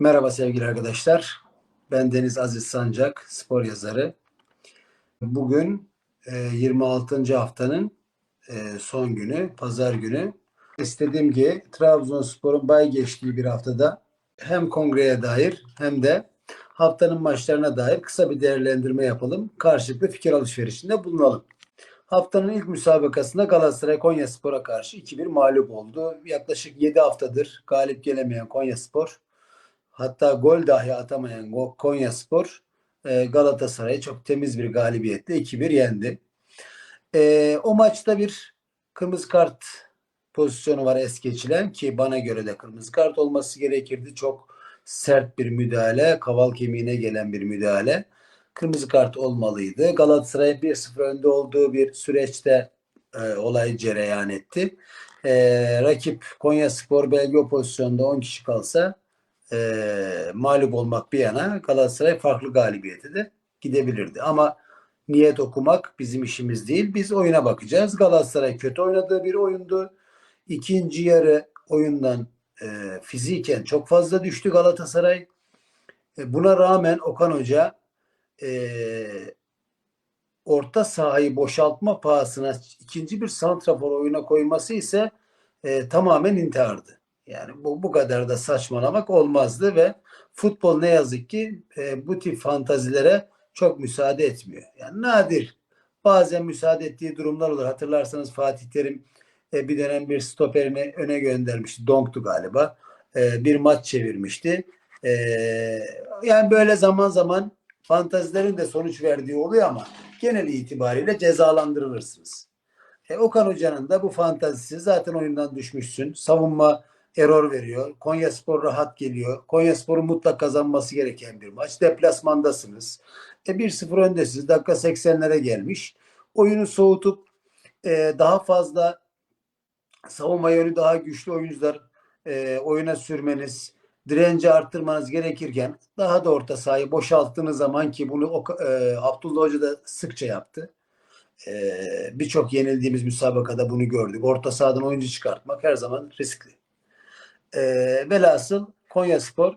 Merhaba sevgili arkadaşlar. Ben Deniz Aziz Sancak, spor yazarı. Bugün e, 26. haftanın e, son günü, pazar günü. İstediğim ki Trabzonspor'un bay geçtiği bir haftada hem kongreye dair hem de haftanın maçlarına dair kısa bir değerlendirme yapalım. Karşılıklı fikir alışverişinde bulunalım. Haftanın ilk müsabakasında Galatasaray Konyaspor'a karşı 2-1 mağlup oldu. Yaklaşık 7 haftadır galip gelemeyen Konyaspor hatta gol dahi atamayan Go- Konyaspor e, Galatasaray'ı çok temiz bir galibiyetle 2-1 yendi. E, o maçta bir kırmızı kart pozisyonu var es geçilen ki bana göre de kırmızı kart olması gerekirdi. Çok sert bir müdahale, kaval kemiğine gelen bir müdahale. Kırmızı kart olmalıydı. Galatasaray 1-0 önde olduğu bir süreçte e, olay cereyan etti. E, rakip Konyaspor belki o pozisyonda 10 kişi kalsa e, mağlup olmak bir yana Galatasaray farklı galibiyete de gidebilirdi. Ama niyet okumak bizim işimiz değil. Biz oyuna bakacağız. Galatasaray kötü oynadığı bir oyundu. İkinci yarı oyundan e, fiziken çok fazla düştü Galatasaray. E, buna rağmen Okan Hoca e, orta sahayı boşaltma pahasına ikinci bir santrafor oyuna koyması ise e, tamamen intihardı. Yani bu bu kadar da saçmalamak olmazdı ve futbol ne yazık ki e, bu tip fantazilere çok müsaade etmiyor. Yani nadir bazen müsaade ettiği durumlar olur. Hatırlarsanız Fatih Terim e, bir dönem bir stoperini öne göndermişti. Donk'tu galiba. E, bir maç çevirmişti. E, yani böyle zaman zaman fantazilerin de sonuç verdiği oluyor ama genel itibariyle cezalandırılırsınız. E, Okan Hoca'nın da bu fantazisi zaten oyundan düşmüşsün. Savunma error veriyor. Konya Spor rahat geliyor. Konya Spor'un mutlak kazanması gereken bir maç. Deplasmandasınız. E 1-0 öndesiniz. Dakika 80'lere gelmiş. Oyunu soğutup e, daha fazla savunma yönü daha güçlü oyuncular e, oyuna sürmeniz, direnci arttırmanız gerekirken daha da orta sahayı boşalttığınız zaman ki bunu e, Abdullah Hoca da sıkça yaptı. E, Birçok yenildiğimiz müsabakada bunu gördük. Orta sahadan oyuncu çıkartmak her zaman riskli. E, velhasıl Konya Spor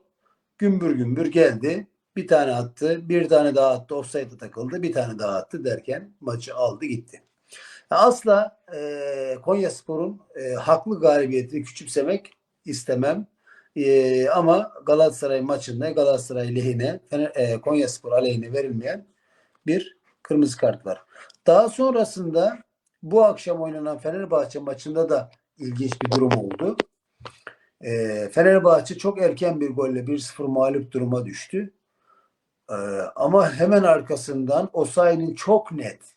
gümbür gümbür geldi. Bir tane attı, bir tane daha attı, offside'a takıldı, bir tane daha attı derken maçı aldı gitti. Asla e, Konya Spor'un e, haklı galibiyetini küçümsemek istemem. E, ama Galatasaray maçında Galatasaray lehine, e, Konya Spor aleyhine verilmeyen bir kırmızı kart var. Daha sonrasında bu akşam oynanan Fenerbahçe maçında da ilginç bir durum oldu. E, Fenerbahçe çok erken bir golle 1-0 mağlup duruma düştü. E, ama hemen arkasından Osayi'nin çok net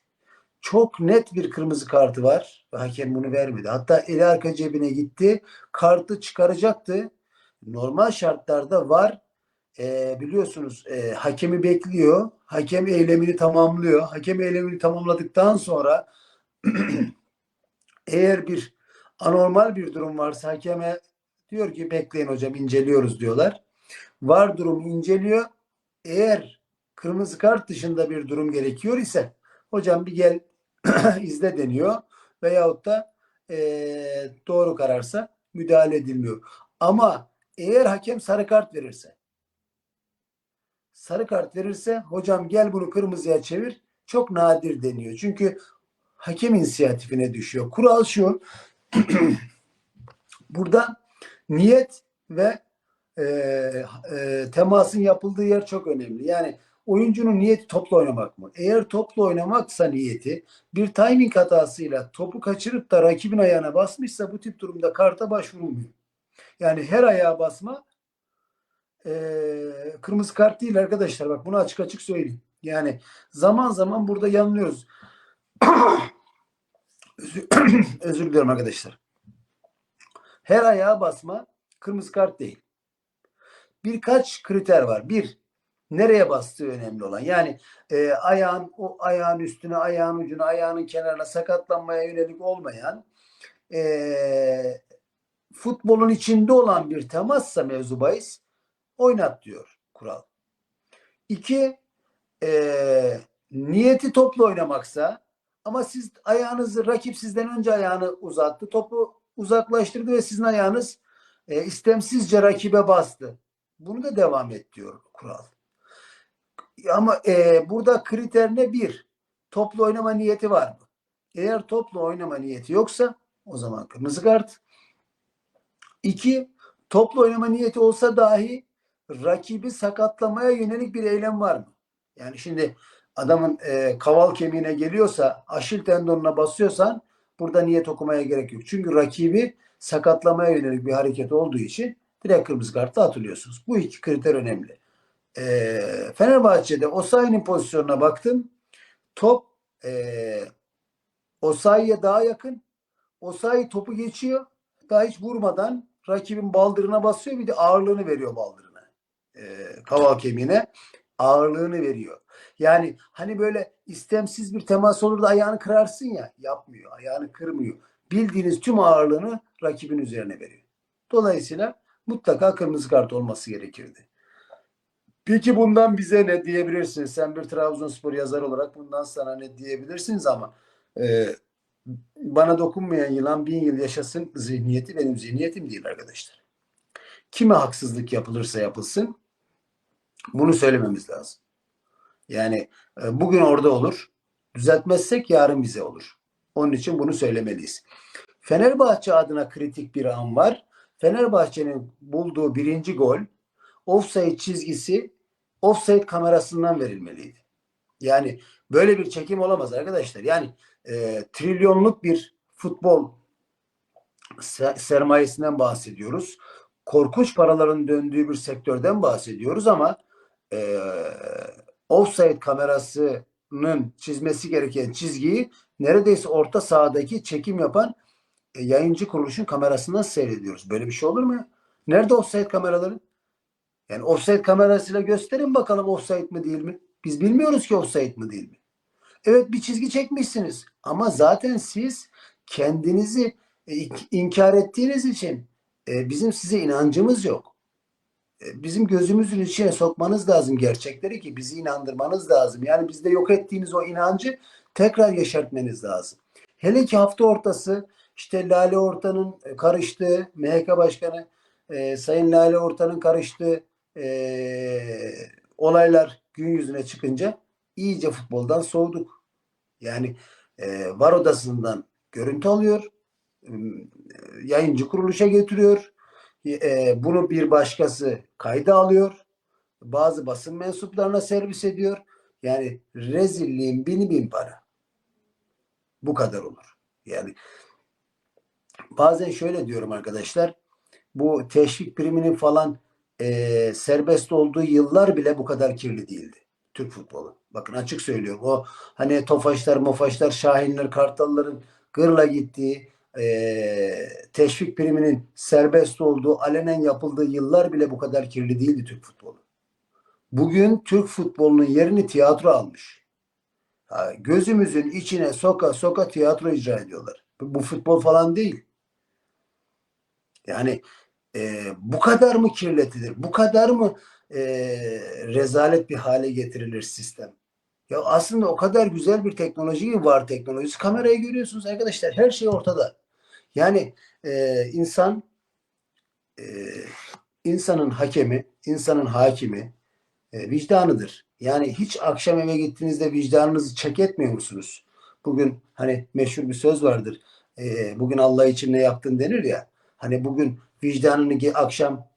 çok net bir kırmızı kartı var. Hakem bunu vermedi. Hatta eli arka cebine gitti. Kartı çıkaracaktı. Normal şartlarda var. E, biliyorsunuz e, hakemi bekliyor. Hakem eylemini tamamlıyor. Hakem eylemini tamamladıktan sonra eğer bir anormal bir durum varsa hakeme diyor ki bekleyin hocam inceliyoruz diyorlar. Var durum inceliyor. Eğer kırmızı kart dışında bir durum gerekiyor ise hocam bir gel izle deniyor veyahut da e, doğru kararsa müdahale edilmiyor. Ama eğer hakem sarı kart verirse sarı kart verirse hocam gel bunu kırmızıya çevir çok nadir deniyor. Çünkü hakem inisiyatifine düşüyor. Kural şu burada niyet ve e, e, temasın yapıldığı yer çok önemli. Yani oyuncunun niyeti topla oynamak mı? Eğer topla oynamaksa niyeti bir timing hatasıyla topu kaçırıp da rakibin ayağına basmışsa bu tip durumda karta başvurulmuyor. Yani her ayağa basma e, kırmızı kart değil arkadaşlar. Bak bunu açık açık söyleyeyim. Yani zaman zaman burada yanılıyoruz. özür, özür diliyorum arkadaşlar. Her ayağa basma kırmızı kart değil. Birkaç kriter var. Bir, nereye bastığı önemli olan. Yani e, ayağın o ayağın üstüne, ayağın ucuna, ayağının kenarına sakatlanmaya yönelik olmayan e, futbolun içinde olan bir temassa mevzu bahis oynat diyor kural. İki, e, niyeti topla oynamaksa ama siz ayağınızı rakip sizden önce ayağını uzattı. Topu uzaklaştırdı ve sizin ayağınız e, istemsizce rakibe bastı. Bunu da devam et diyor kural. Ama e, burada kriter ne? Bir, toplu oynama niyeti var mı? Eğer toplu oynama niyeti yoksa o zaman kırmızı kart. İki, toplu oynama niyeti olsa dahi rakibi sakatlamaya yönelik bir eylem var mı? Yani şimdi adamın e, kaval kemiğine geliyorsa, aşil tendonuna basıyorsan burada niyet okumaya gerek yok. Çünkü rakibi sakatlamaya yönelik bir hareket olduğu için direkt kırmızı kartla atılıyorsunuz. Bu iki kriter önemli. E, Fenerbahçe'de Osayi'nin pozisyonuna baktım. Top e, Osayi'ye daha yakın. Osayi topu geçiyor. Daha hiç vurmadan rakibin baldırına basıyor. Bir de ağırlığını veriyor baldırına. E, kaval kemiğine ağırlığını veriyor. Yani hani böyle istemsiz bir temas olur da ayağını kırarsın ya yapmıyor. Ayağını kırmıyor. Bildiğiniz tüm ağırlığını rakibin üzerine veriyor. Dolayısıyla mutlaka kırmızı kart olması gerekirdi. Peki bundan bize ne diyebilirsiniz? Sen bir Trabzonspor yazar olarak bundan sana ne diyebilirsiniz ama e, bana dokunmayan yılan bin yıl yaşasın zihniyeti benim zihniyetim değil arkadaşlar. Kime haksızlık yapılırsa yapılsın bunu söylememiz lazım. Yani e, bugün orada olur. Düzeltmezsek yarın bize olur. Onun için bunu söylemeliyiz. Fenerbahçe adına kritik bir an var. Fenerbahçe'nin bulduğu birinci gol offside çizgisi offside kamerasından verilmeliydi. Yani böyle bir çekim olamaz arkadaşlar. Yani e, trilyonluk bir futbol sermayesinden bahsediyoruz. Korkunç paraların döndüğü bir sektörden bahsediyoruz ama e, offside kamerasının çizmesi gereken çizgiyi neredeyse orta sahadaki çekim yapan e, yayıncı kuruluşun kamerasından seyrediyoruz. Böyle bir şey olur mu? Nerede offside kameraları? Yani offside kamerasıyla gösterin bakalım offside mi değil mi? Biz bilmiyoruz ki offside mi değil mi? Evet bir çizgi çekmişsiniz ama zaten siz kendinizi e, inkar ettiğiniz için e, bizim size inancımız yok. E, bizim gözümüzün içine sokmanız lazım gerçekleri ki bizi inandırmanız lazım. Yani bizde yok ettiğiniz o inancı tekrar yeşertmeniz lazım. Hele ki hafta ortası işte Lale Orta'nın karıştığı, MHK Başkanı e, Sayın Lale Orta'nın karıştığı e, olaylar gün yüzüne çıkınca iyice futboldan soğuduk. Yani e, var odasından görüntü alıyor, yayıncı kuruluşa getiriyor, e, bunu bir başkası kayda alıyor, bazı basın mensuplarına servis ediyor. Yani rezilliğin bini bin para. Bu kadar olur. Yani bazen şöyle diyorum arkadaşlar, bu teşvik priminin falan e, serbest olduğu yıllar bile bu kadar kirli değildi. Türk futbolu. Bakın açık söylüyorum. O hani Tofaşlar, Mofaşlar, Şahinler, Kartalların gırla gittiği e, teşvik priminin serbest olduğu, alenen yapıldığı yıllar bile bu kadar kirli değildi Türk futbolu. Bugün Türk futbolunun yerini tiyatro almış. Ha, gözümüzün içine soka soka tiyatro icra ediyorlar. Bu, bu futbol falan değil. Yani e, bu kadar mı kirletilir? Bu kadar mı e, rezalet bir hale getirilir sistem? Ya aslında o kadar güzel bir teknoloji var teknolojisi. Kamerayı görüyorsunuz arkadaşlar. Her şey ortada. Yani e, insan e, insanın hakemi, insanın hakimi e, vicdanıdır. Yani hiç akşam eve gittiğinizde vicdanınızı çek etmiyor musunuz? Bugün hani meşhur bir söz vardır. E, bugün Allah için ne yaptın denir ya. Hani bugün vicdanını akşam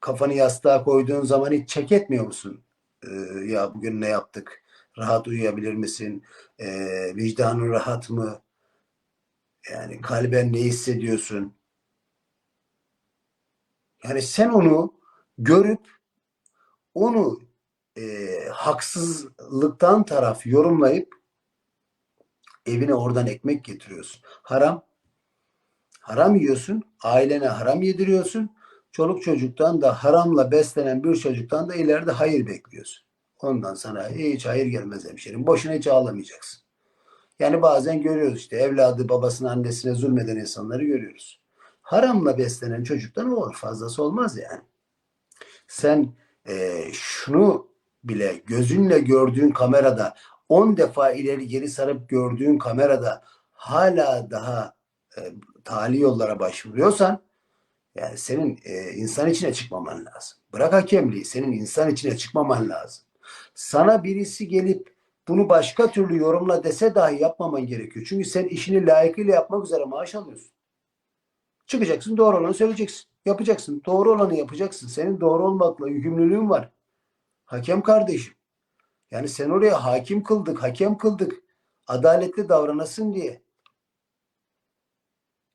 kafanı yastığa koyduğun zaman hiç çek etmiyor musun? Ee, ya bugün ne yaptık? Rahat uyuyabilir misin? Ee, vicdanın rahat mı? Yani kalben ne hissediyorsun? Yani sen onu görüp onu e, haksızlıktan taraf yorumlayıp evine oradan ekmek getiriyorsun. Haram. Haram yiyorsun. Ailene haram yediriyorsun. Çoluk çocuktan da haramla beslenen bir çocuktan da ileride hayır bekliyorsun. Ondan sana hiç hayır gelmez hemşerim. Boşuna hiç ağlamayacaksın. Yani bazen görüyoruz işte evladı babasına annesine zulmeden insanları görüyoruz. Haramla beslenen çocuktan o olur. Fazlası olmaz yani. Sen e, şunu bile gözünle gördüğün kamerada 10 defa ileri geri sarıp gördüğün kamerada hala daha e, tali yollara başvuruyorsan yani senin e, insan içine çıkmaman lazım. Bırak hakemliği. Senin insan içine çıkmaman lazım. Sana birisi gelip bunu başka türlü yorumla dese dahi yapmaman gerekiyor. Çünkü sen işini layıkıyla yapmak üzere maaş alıyorsun. Çıkacaksın doğru olanı söyleyeceksin. Yapacaksın. Doğru olanı yapacaksın. Senin doğru olmakla yükümlülüğün var. Hakem kardeşim. Yani sen oraya hakim kıldık, hakem kıldık. Adaletli davranasın diye.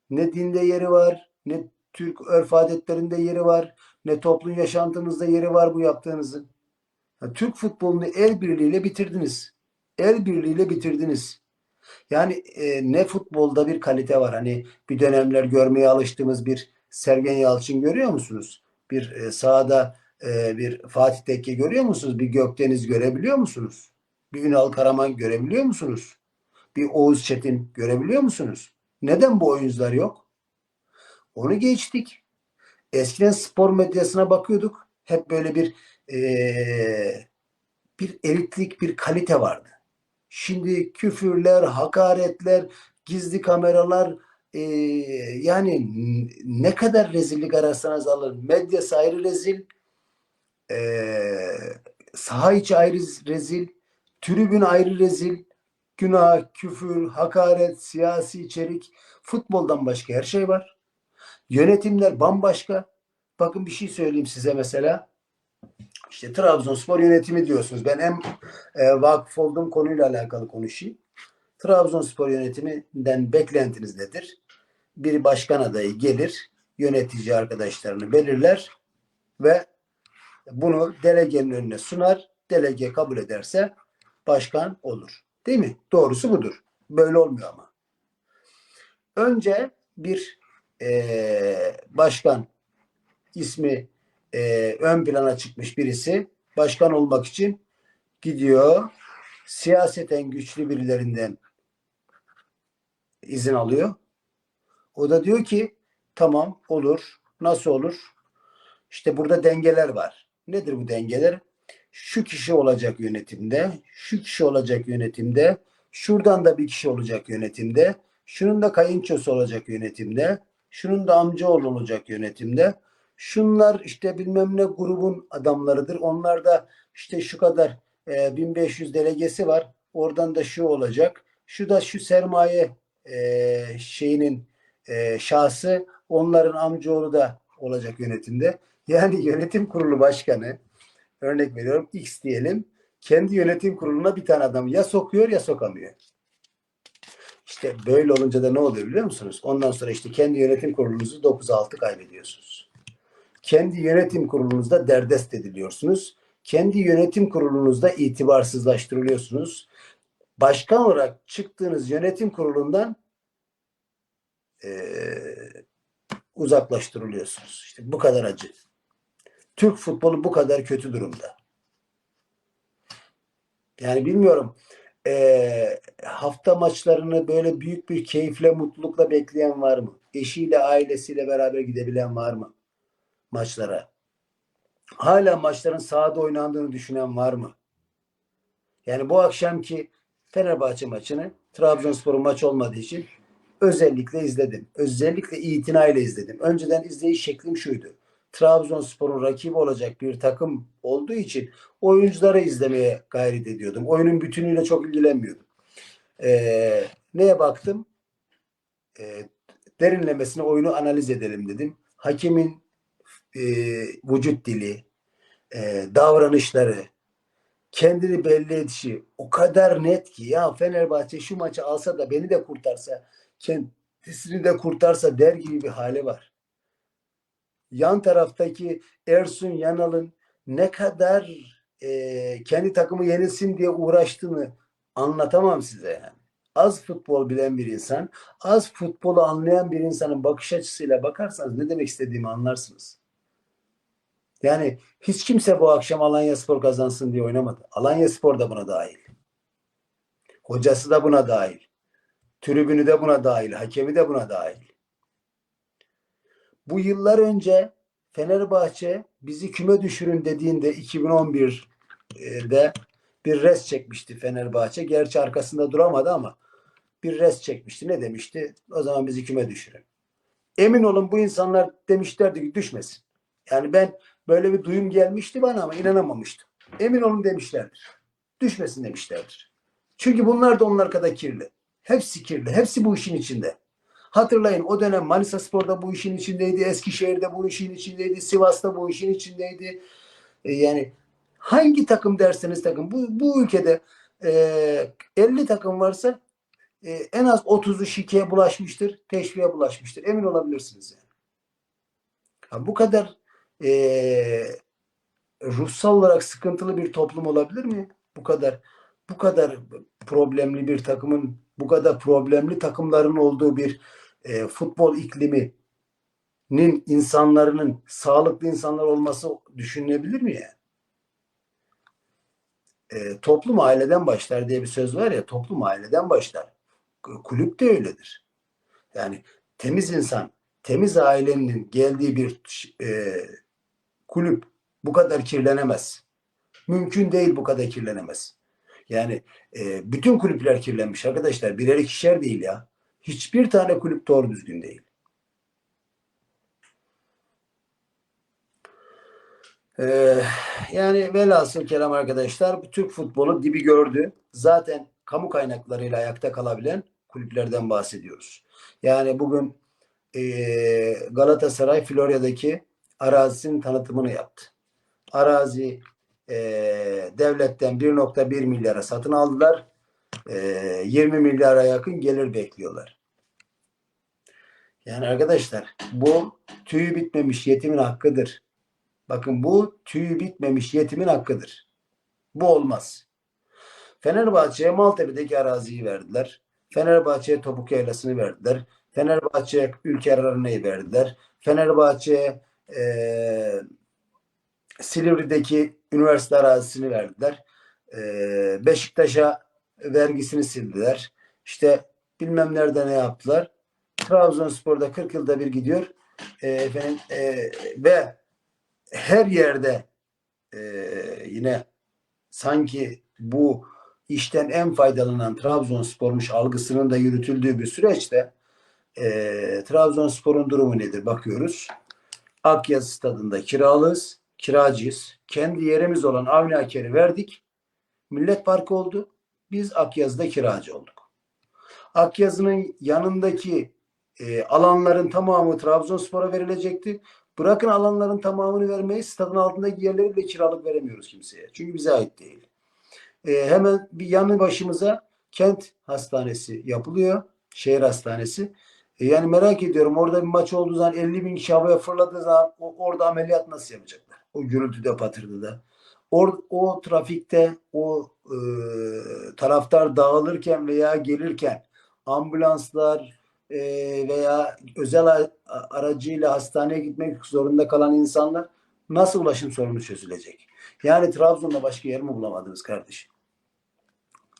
Ne dinde yeri var, ne Türk örf adetlerinde yeri var, ne toplum yaşantımızda yeri var bu yaptığınızın. Ya, Türk futbolunu el birliğiyle bitirdiniz. El birliğiyle bitirdiniz. Yani e, ne futbolda bir kalite var. Hani bir dönemler görmeye alıştığımız bir Sergen Yalçın görüyor musunuz? Bir e, sahada e, bir Fatih Tekke görüyor musunuz? Bir Gökdeniz görebiliyor musunuz? Bir Ünal Karaman görebiliyor musunuz? Bir Oğuz Çetin görebiliyor musunuz? Neden bu oyuncular yok? Onu geçtik. Eskiden spor medyasına bakıyorduk. Hep böyle bir eee, bir elitlik, bir kalite vardı. Şimdi küfürler, hakaretler, gizli kameralar eee, yani ne kadar rezillik ararsanız alın. Medya ayrı rezil, eee saha içi ayrı rezil, tribün ayrı rezil, günah, küfür, hakaret, siyasi içerik, futboldan başka her şey var. Yönetimler bambaşka. Bakın bir şey söyleyeyim size mesela. İşte Trabzonspor yönetimi diyorsunuz. Ben en e, vakıf olduğum konuyla alakalı konuşayım. Trabzonspor yönetiminden beklentiniz nedir? Bir başkan adayı gelir, yönetici arkadaşlarını belirler ve bunu delegenin önüne sunar. Delege kabul ederse başkan olur. Değil mi? Doğrusu budur. Böyle olmuyor ama. Önce bir eee, başkan ismi eee, ön plana çıkmış birisi başkan olmak için gidiyor siyaseten güçlü birilerinden izin alıyor. O da diyor ki tamam olur. Nasıl olur? İşte burada dengeler var. Nedir bu dengeler? Şu kişi olacak yönetimde, şu kişi olacak yönetimde, şuradan da bir kişi olacak yönetimde, şunun da kayınçosu olacak yönetimde, şunun da amcaoğlu olacak yönetimde. Şunlar işte bilmem ne grubun adamlarıdır. Onlar da işte şu kadar e, 1500 delegesi var. Oradan da şu olacak. Şu da şu sermaye e, şeyinin e, şahsı onların amcaoğlu da olacak yönetimde. Yani yönetim kurulu başkanı örnek veriyorum X diyelim kendi yönetim kuruluna bir tane adam ya sokuyor ya sokamıyor. İşte böyle olunca da ne oluyor biliyor musunuz? Ondan sonra işte kendi yönetim kurulunuzu 9-6 kaybediyorsunuz. Kendi yönetim kurulunuzda derdest ediliyorsunuz. Kendi yönetim kurulunuzda itibarsızlaştırılıyorsunuz. Başkan olarak çıktığınız yönetim kurulundan eee, uzaklaştırılıyorsunuz. İşte bu kadar acı. Türk futbolu bu kadar kötü durumda. Yani bilmiyorum eee, hafta maçlarını böyle büyük bir keyifle, mutlulukla bekleyen var mı? Eşiyle, ailesiyle beraber gidebilen var mı maçlara? Hala maçların sahada oynandığını düşünen var mı? Yani bu akşamki Fenerbahçe maçını Trabzonspor'un maç olmadığı için özellikle izledim. Özellikle itinayla izledim. Önceden izleyiş şeklim şuydu. Trabzonspor'un rakibi olacak bir takım olduğu için oyuncuları izlemeye gayret ediyordum. Oyunun bütünüyle çok ilgilenmiyordum. Ee, neye baktım? Ee, derinlemesine oyunu analiz edelim dedim. Hakemin e, vücut dili, e, davranışları, kendini belli edişi o kadar net ki ya Fenerbahçe şu maçı alsa da beni de kurtarsa kendisini de kurtarsa der gibi bir hali var. Yan taraftaki Ersun Yanal'ın ne kadar e, kendi takımı yenilsin diye uğraştığını anlatamam size yani. Az futbol bilen bir insan, az futbolu anlayan bir insanın bakış açısıyla bakarsanız ne demek istediğimi anlarsınız. Yani hiç kimse bu akşam Alanya Spor kazansın diye oynamadı. Alanya Spor da buna dahil. Hocası da buna dahil. Tribünü de buna dahil. Hakemi de buna dahil. Bu yıllar önce Fenerbahçe bizi küme düşürün dediğinde 2011'de bir res çekmişti Fenerbahçe. Gerçi arkasında duramadı ama bir res çekmişti. Ne demişti? O zaman bizi küme düşürün. Emin olun bu insanlar demişlerdi ki düşmesin. Yani ben böyle bir duyum gelmişti bana ama inanamamıştım. Emin olun demişlerdir. Düşmesin demişlerdir. Çünkü bunlar da onlar kadar kirli. Hepsi kirli. Hepsi bu işin içinde. Hatırlayın o dönem Manisa Spor'da bu işin içindeydi. Eskişehir'de bu işin içindeydi. Sivas'ta bu işin içindeydi. E, yani hangi takım derseniz takım. Bu, bu ülkede e, 50 takım varsa e, en az 30'u şikeye bulaşmıştır. Teşviğe bulaşmıştır. Emin olabilirsiniz yani. Ya bu kadar e, ruhsal olarak sıkıntılı bir toplum olabilir mi? Bu kadar bu kadar problemli bir takımın bu kadar problemli takımların olduğu bir e, futbol ikliminin insanların sağlıklı insanlar olması düşünülebilir mi yani? E, toplum aileden başlar diye bir söz var ya toplum aileden başlar. Kulüp de öyledir. Yani temiz insan, temiz ailenin geldiği bir e, kulüp bu kadar kirlenemez. Mümkün değil bu kadar kirlenemez. Yani e, bütün kulüpler kirlenmiş arkadaşlar. Birer ikişer değil ya. Hiçbir tane kulüp doğru düzgün değil. Ee, yani velhasıl kelam arkadaşlar bu Türk futbolu dibi gördü. Zaten kamu kaynaklarıyla ayakta kalabilen kulüplerden bahsediyoruz. Yani bugün e, Galatasaray Florya'daki arazisinin tanıtımını yaptı. Arazi e, devletten 1.1 milyara satın aldılar. E, 20 milyara yakın gelir bekliyorlar. Yani arkadaşlar bu tüyü bitmemiş yetimin hakkıdır. Bakın bu tüyü bitmemiş yetimin hakkıdır. Bu olmaz. Fenerbahçe'ye Maltepe'deki araziyi verdiler. Fenerbahçe'ye Topuk Yaylası'nı verdiler. Fenerbahçe'ye Ülker Arena'yı verdiler. Fenerbahçe'ye e, Silivri'deki üniversite arazisini verdiler. E, Beşiktaş'a vergisini sildiler. İşte bilmem nerede ne yaptılar. Trabzonspor'da 40 yılda bir gidiyor. E, efendim e, ve her yerde e, yine sanki bu işten en faydalanan Trabzonspor'muş algısının da yürütüldüğü bir süreçte e, Trabzonspor'un durumu nedir bakıyoruz. Akyazı stadında kiralıyız, kiracıyız. Kendi yerimiz olan Avni Aker'i verdik. Millet Parkı oldu. Biz Akyazı'da kiracı olduk. Akyazı'nın yanındaki e, alanların tamamı Trabzonspor'a verilecekti. Bırakın alanların tamamını vermeyi stadın altındaki yerleri bile kiralık veremiyoruz kimseye. Çünkü bize ait değil. E, hemen bir yanı başımıza kent hastanesi yapılıyor. Şehir hastanesi. E, yani merak ediyorum orada bir maç olduğu zaman 50 bin kişi havaya fırladığı zaman o, orada ameliyat nasıl yapacaklar? O gürültüde patırdıda. Or, o trafikte o e, taraftar dağılırken veya gelirken ambulanslar e, veya özel aracıyla hastaneye gitmek zorunda kalan insanlar nasıl ulaşım sorunu çözülecek? Yani Trabzon'da başka yer mi bulamadınız kardeşim?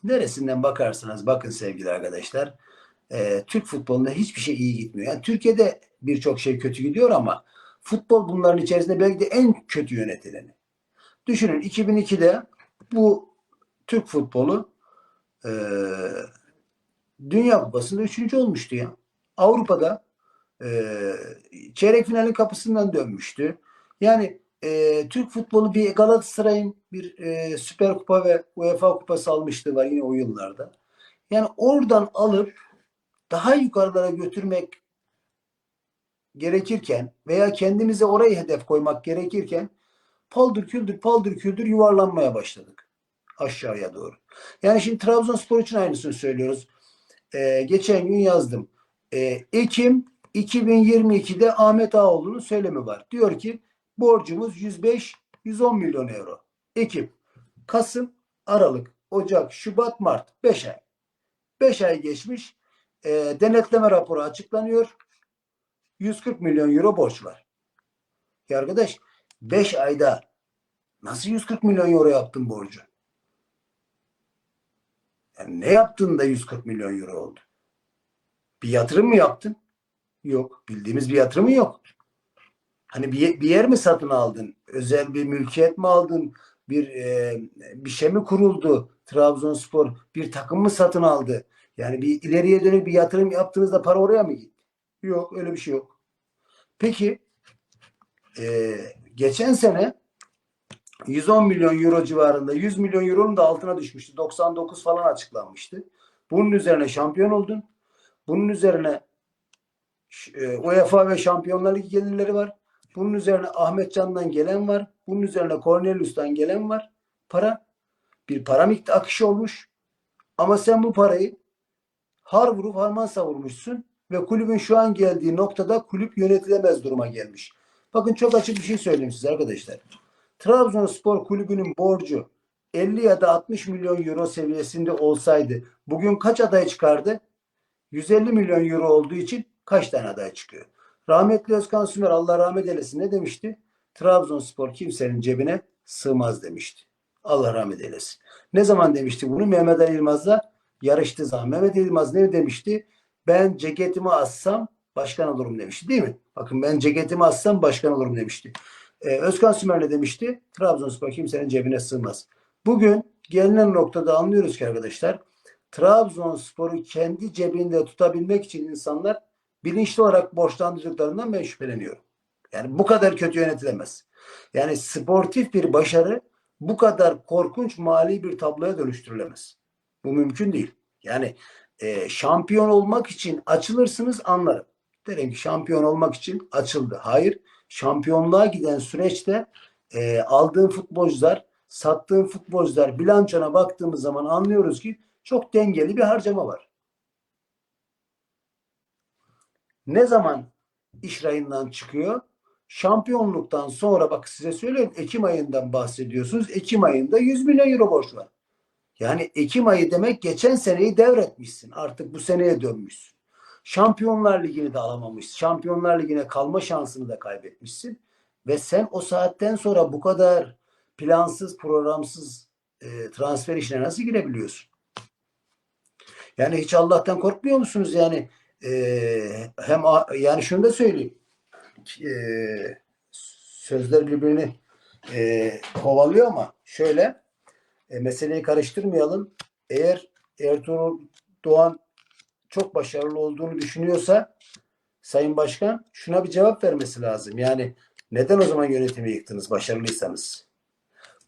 Neresinden bakarsanız bakın sevgili arkadaşlar e, Türk futbolunda hiçbir şey iyi gitmiyor. Yani Türkiye'de birçok şey kötü gidiyor ama futbol bunların içerisinde belki de en kötü yönetileni. Düşünün 2002'de bu Türk futbolu e, Dünya Kupası'nda üçüncü olmuştu ya. Avrupa'da e, çeyrek finalin kapısından dönmüştü. Yani e, Türk futbolu bir Galatasaray'ın bir e, Süper Kupa ve UEFA Kupası almıştı var yine o yıllarda. Yani oradan alıp daha yukarılara götürmek gerekirken veya kendimize orayı hedef koymak gerekirken paldır küldür paldır küldür yuvarlanmaya başladık aşağıya doğru. Yani şimdi Trabzonspor için aynısını söylüyoruz. Ee, geçen gün yazdım. Ee, Ekim 2022'de Ahmet Ağoğlu'nun söylemi var. Diyor ki borcumuz 105-110 milyon euro. Ekim, Kasım, Aralık, Ocak, Şubat, Mart 5 ay. 5 ay geçmiş. E, denetleme raporu açıklanıyor. 140 milyon euro borç var. Ya arkadaş 5 ayda nasıl 140 milyon euro yaptın borcu? Yani ne yaptın da 140 milyon euro oldu? Bir yatırım mı yaptın? Yok. Bildiğimiz bir yatırımı yok. Hani bir, bir yer mi satın aldın? Özel bir mülkiyet mi aldın? Bir e, bir şey mi kuruldu? Trabzonspor bir takım mı satın aldı? Yani bir ileriye dönük bir yatırım yaptığınızda para oraya mı gitti? Yok öyle bir şey yok. Peki e, geçen sene 110 milyon euro civarında 100 milyon euronun da altına düşmüştü. 99 falan açıklanmıştı. Bunun üzerine şampiyon oldun. Bunun üzerine e, UEFA ve Şampiyonlar Ligi gelirleri var. Bunun üzerine Ahmet Can'dan gelen var. Bunun üzerine Cornelius'tan gelen var. Para. Bir para miktarı akışı olmuş. Ama sen bu parayı har vurup harman savurmuşsun ve kulübün şu an geldiği noktada kulüp yönetilemez duruma gelmiş. Bakın çok açık bir şey söyleyeyim size arkadaşlar. Trabzonspor kulübünün borcu 50 ya da 60 milyon euro seviyesinde olsaydı bugün kaç aday çıkardı? 150 milyon euro olduğu için kaç tane aday çıkıyor? Rahmetli Özkan Sümer Allah rahmet eylesin ne demişti? Trabzonspor kimsenin cebine sığmaz demişti. Allah rahmet eylesin. Ne zaman demişti bunu? Mehmet Ali Yılmaz'la yarıştığı zaman. Mehmet Yılmaz ne demişti? Ben ceketimi assam başkan olurum demişti değil mi? Bakın ben ceketimi assam başkan olurum demişti. Ee, Özkan Sümer ne demişti? Trabzonspor kimsenin cebine sığmaz. Bugün gelinen noktada anlıyoruz ki arkadaşlar Trabzonspor'u kendi cebinde tutabilmek için insanlar bilinçli olarak borçlandırdıklarından ben şüpheleniyorum. Yani bu kadar kötü yönetilemez. Yani sportif bir başarı bu kadar korkunç mali bir tabloya dönüştürülemez. Bu mümkün değil. Yani e, şampiyon olmak için açılırsınız anlarım. Derim ki şampiyon olmak için açıldı. Hayır. Şampiyonluğa giden süreçte e, aldığın futbolcular, sattığın futbolcular bilançona baktığımız zaman anlıyoruz ki çok dengeli bir harcama var. Ne zaman iş rayından çıkıyor? Şampiyonluktan sonra bak size söylüyorum Ekim ayından bahsediyorsunuz. Ekim ayında 100 milyon euro borç var. Yani Ekim ayı demek geçen seneyi devretmişsin. Artık bu seneye dönmüşsün. Şampiyonlar Ligi'ni de alamamışsın. Şampiyonlar Ligi'ne kalma şansını da kaybetmişsin. Ve sen o saatten sonra bu kadar plansız, programsız e, transfer işine nasıl girebiliyorsun? Yani hiç Allah'tan korkmuyor musunuz? Yani e, hem yani şunu da söyleyeyim. E, sözler birbirini e, kovalıyor ama şöyle e, meseleyi karıştırmayalım. Eğer Ertuğrul Doğan çok başarılı olduğunu düşünüyorsa Sayın Başkan şuna bir cevap vermesi lazım. Yani neden o zaman yönetimi yıktınız başarılıysanız?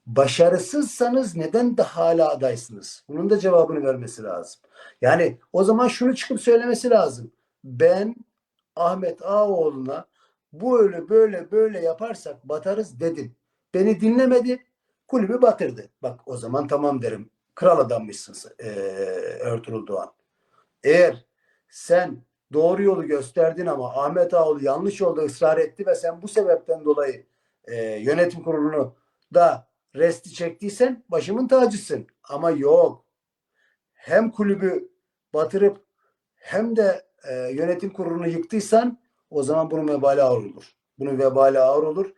Başarısızsanız neden de hala adaysınız? Bunun da cevabını vermesi lazım. Yani o zaman şunu çıkıp söylemesi lazım. Ben Ahmet Ağaoğlu'na böyle böyle böyle yaparsak batarız dedim. Beni dinlemedi. Kulübü batırdı. Bak o zaman tamam derim. Kral adammışsın e, Ertuğrul Doğan. Eğer sen doğru yolu gösterdin ama Ahmet Ağaoğlu yanlış yolda ısrar etti ve sen bu sebepten dolayı e, yönetim kurulunu da resti çektiysen başımın tacısın. Ama yok. Hem kulübü batırıp hem de e, yönetim kurulunu yıktıysan o zaman bunun vebali ağır olur. Bunun vebali ağır olur.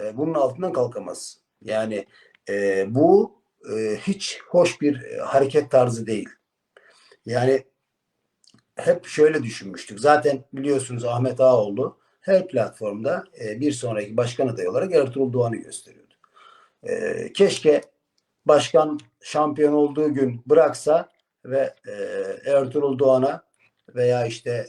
E, bunun altından kalkamaz. Yani e, bu e, hiç hoş bir e, hareket tarzı değil. Yani hep şöyle düşünmüştük. Zaten biliyorsunuz Ahmet Ağaoğlu her platformda e, bir sonraki başkan adayı olarak Ertuğrul Doğan'ı gösteriyordu. E, keşke başkan şampiyon olduğu gün bıraksa ve e, Ertuğrul Doğan'a veya işte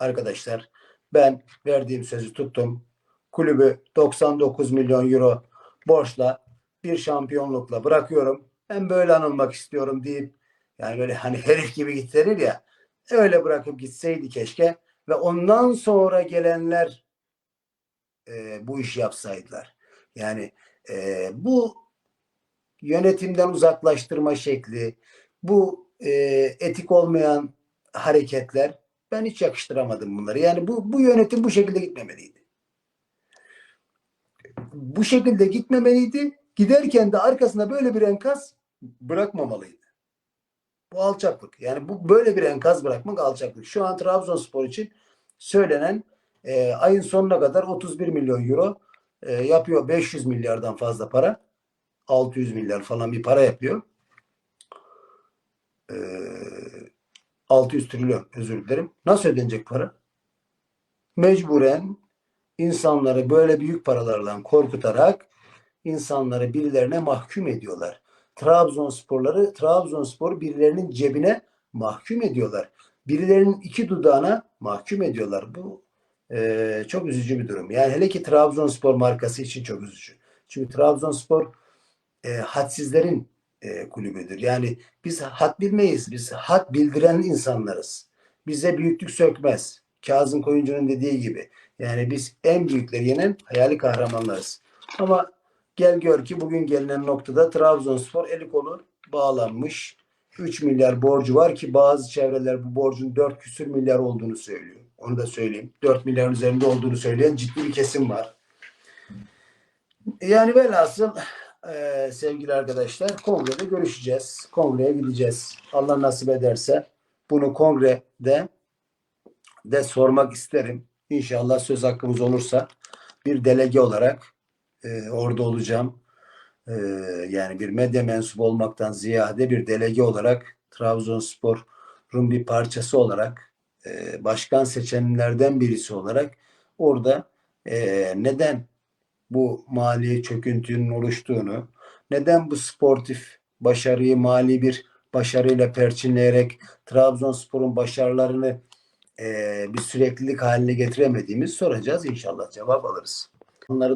arkadaşlar ben verdiğim sözü tuttum. Kulübü 99 milyon euro borçla bir şampiyonlukla bırakıyorum. Ben böyle anılmak istiyorum deyip yani böyle hani herif gibi gitsenir ya öyle bırakıp gitseydi keşke ve ondan sonra gelenler e, bu işi yapsaydılar. Yani e, bu yönetimden uzaklaştırma şekli, bu e, etik olmayan hareketler ben hiç yakıştıramadım bunları. Yani bu, bu yönetim bu şekilde gitmemeliydi. Bu şekilde gitmemeliydi. Giderken de arkasında böyle bir enkaz bırakmamalıydı. Bu alçaklık. Yani bu böyle bir enkaz bırakmak alçaklık. Şu an Trabzonspor için söylenen e, ayın sonuna kadar 31 milyon euro e, yapıyor. 500 milyardan fazla para. 600 milyar falan bir para yapıyor. E, 600 trilyon özür dilerim. Nasıl ödenecek para? Mecburen insanları böyle büyük paralarla korkutarak insanları birilerine mahkum ediyorlar. Trabzonsporları, Trabzonspor birilerinin cebine mahkum ediyorlar. Birilerinin iki dudağına mahkum ediyorlar. Bu e, çok üzücü bir durum. Yani hele ki Trabzonspor markası için çok üzücü. Çünkü Trabzonspor e, hadsizlerin e, kulübüdür. Yani biz had bilmeyiz. Biz had bildiren insanlarız. Bize büyüklük sökmez. Kazım Koyuncu'nun dediği gibi. Yani biz en büyükleri yenen hayali kahramanlarız. Ama gel gör ki bugün gelinen noktada Trabzonspor eli kolu bağlanmış. 3 milyar borcu var ki bazı çevreler bu borcun 4 küsür milyar olduğunu söylüyor. Onu da söyleyeyim. 4 milyarın üzerinde olduğunu söyleyen ciddi bir kesim var. Yani velhasıl e, sevgili arkadaşlar kongrede görüşeceğiz. Kongreye gideceğiz. Allah nasip ederse bunu kongrede de sormak isterim. İnşallah söz hakkımız olursa bir delege olarak e, orada olacağım. E, yani bir medya mensubu olmaktan ziyade bir delege olarak Trabzonspor'un bir parçası olarak e, başkan seçenlerden birisi olarak orada e, neden bu mali çöküntünün oluştuğunu, neden bu sportif başarıyı mali bir başarıyla perçinleyerek Trabzonspor'un başarılarını e, bir süreklilik haline getiremediğimizi soracağız. İnşallah cevap alırız. Bunları